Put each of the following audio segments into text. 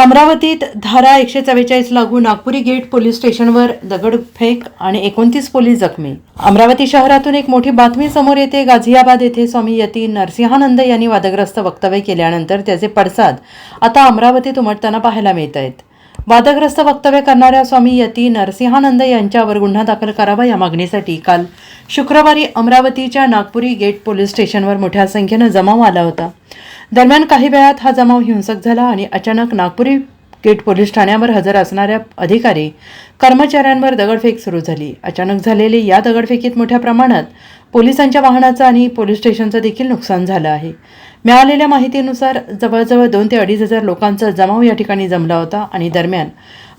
अमरावतीत धारा एकशे चव्वेचाळीस लागू नागपुरी गेट पोलीस स्टेशनवर दगडफेक आणि एकोणतीस पोलीस जखमी. अमरावती शहरातून एक मोठी बातमी समोर येते. गाझियाबाद येथे स्वामी यती नरसिंहानंद यांनी वादग्रस्त वक्तव्य केल्यानंतर त्याचे पडसाद आता अमरावतीत उमटताना पाहायला मिळत आहेत वादग्रस्त वक्तव्य करणाऱ्या स्वामी यती नरसिंहानंद यांच्यावर गुन्हा दाखल करावा या मागणीसाठी काल शुक्रवारी अमरावतीच्या नागपुरी गेट पोलीस स्टेशनवर मोठ्या संख्येनं जमाव आला होता. दरम्यान काही वेळात हा जमाव हिंसक झाला आणि अचानक नागपुरी गेट पोलीस ठाण्यावर हजर असणाऱ्या अधिकारी कर्मचाऱ्यांवर दगडफेक सुरू झाली. अचानक झालेली या दगडफेकीत मोठ्या प्रमाणात पोलिसांच्या वाहनाचं आणि पोलीस स्टेशनचं देखील नुकसान झालं आहे. मिळालेल्या माहितीनुसार जवळजवळ दोन ते अडीच हजार लोकांचा जमाव या ठिकाणी जमला होता आणि दरम्यान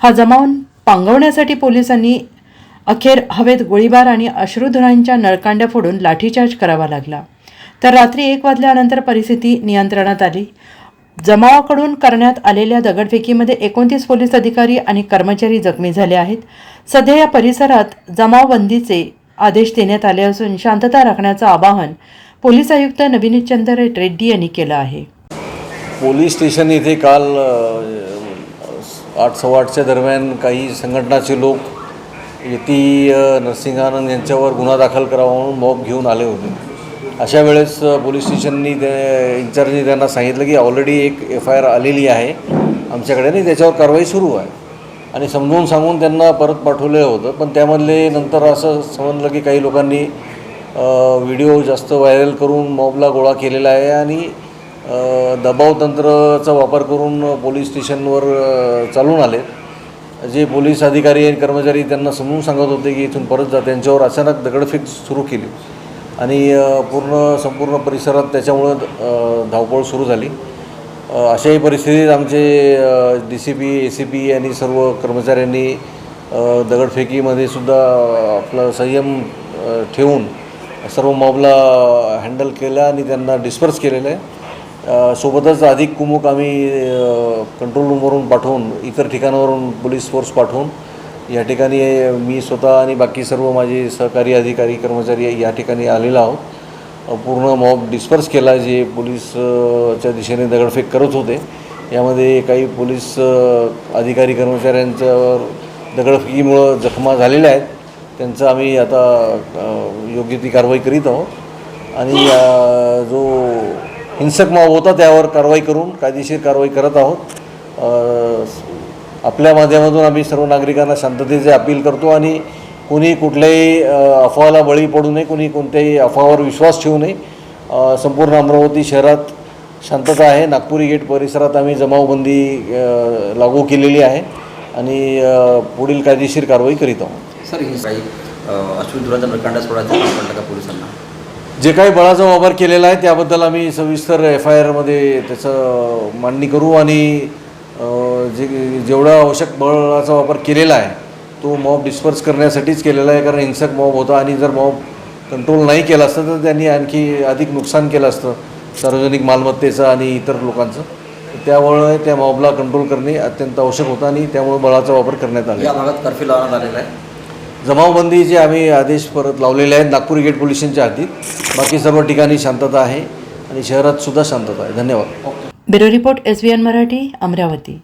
हा जमाव पांगवण्यासाठी पोलिसांनी अखेर हवेत गोळीबार आणि अश्रुधुरांच्या नळकांड्या फोडून लाठीचार्ज करावा लागला. तर रात्री एक वाजल्यानंतर परिस्थिती नियंत्रणात आली. जमावाकडून करण्यात आलेल्या दगडफेकीमध्ये एकोणतीस पोलीस अधिकारी आणि कर्मचारी जखमी झाले आहेत. सध्या या परिसरात जमावबंदीचे आदेश देण्यात आले असून शांतता राखण्याचं आवाहन पोलीस आयुक्त नवीनचंद्र रेड्डी यांनी केलं आहे. पोलीस स्टेशन येथे काल आठ सव्वा आठच्या दरम्यान काही संघटनाचे लोक येती नरसिंह नरसिंहानंद यांच्यावर गुन्हा दाखल करावा म्हणून मॉब घेऊन आले होते. अशा वेळेस पोलीस स्टेशननी ते इन्चार्जनी त्यांना सांगितलं की ऑलरेडी एक एफ आय आर आलेली आहे. आमच्याकडे आणि त्याच्यावर कारवाई सुरू आहे. आणि समजून सांगून त्यांना परत पाठवलेलं होतं. पण त्यामधले नंतर असं समजलं की काही लोकांनी व्हिडिओ जास्त व्हायरल करून मॉबला गोळा केलेला आहे आणि दबाव तंत्राचा वापर करून पोलीस स्टेशनवर चालून आले. जे पोलीस अधिकारी आणि कर्मचारी त्यांना समजून सांगत होते की इथून परत जा त्यांच्यावर अचानक दगडफेक सुरू केली. आणि पूर्ण संपूर्ण परिसरात त्याच्यामुळं धावपळ सुरू झाली. अशाही परिस्थितीत आमचे D C P A C P आणि सर्व कर्मचाऱ्यांनी दगडफेकीमध्ये सुद्धा आपलं संयम ठेवून सर्व मॉबला हँडल केलं आणि त्यांना डिस्पर्स केलेलं आहे. सोबतच अधिक कुमुक आम्ही कंट्रोल रूमवरून पाठवून इतर ठिकाणावरून पोलीस फोर्स पाठवून या ठिकाणी मी स्वतः आणि बाकी सर्व माझे सहकारी अधिकारी कर्मचारी या ठिकाणी आलेलो आहोत. पूर्ण मॉब डिस्पर्स केला जे पोलीसच्या दिशेने दगडफेक करत होते. यामध्ये काही पोलीस अधिकारी कर्मचाऱ्यांच्यावर दगडफेकीमुळं जखमा झालेल्या आहेत. त्यांचं आम्ही आता योग्य ती कारवाई करीत आहोत. आणि जो हिंसक मॉब होता त्यावर कारवाई करून कायदेशीर कारवाई करत आहोत. आपल्या माध्यमातून आम्ही सर्व नागरिकांना शांततेचे अपील करतो आणि कोणी कुठल्याही अफवाला बळी पडू नये कोणी कोणत्याही अफवावर विश्वास ठेवू नये. संपूर्ण अमरावती शहरात शांतता आहे. नागपुरी गेट परिसरात आम्ही जमावबंदी लागू केलेली आहे आणि पुढील कायदेशीर कारवाई करीत आहोत. सर ही काही अश्विन प्रकांड सोडायचं पोलिसांना. जे काही बळाचा वापर केलेला आहे त्याबद्दल आम्ही सविस्तर एफ आय आरमध्ये त्याचं मांडणी करू आणि जे जेवढा आवश्यक बळाचा वापर केलेला आहे तो मॉब डिस्पर्स करण्यासाठीच केलेला आहे. कारण हिंसक मॉब होता आणि जर मॉब कंट्रोल नाही केला असतं तर त्यांनी आणखी अधिक नुकसान केलं असतं. सार्वजनिक मालमत्तेचं आणि इतर लोकांचं. त्यामुळे त्या मॉबला कंट्रोल करणे अत्यंत आवश्यक होतं आणि त्यामुळे बळाचा वापर करण्यात आला. या भागात कर्फ्यू लावण्यात आलेला आहे. जमावबंदीचे आम्ही आदेश परत लावलेले आहेत नागपूर गेट पोलिसांच्या हद्दीत बाकी सर्व ठिकाणी शांतता आहे आणि शहरात सुद्धा शांतता आहे. धन्यवाद. Bureau report S B N Marathi Amravati.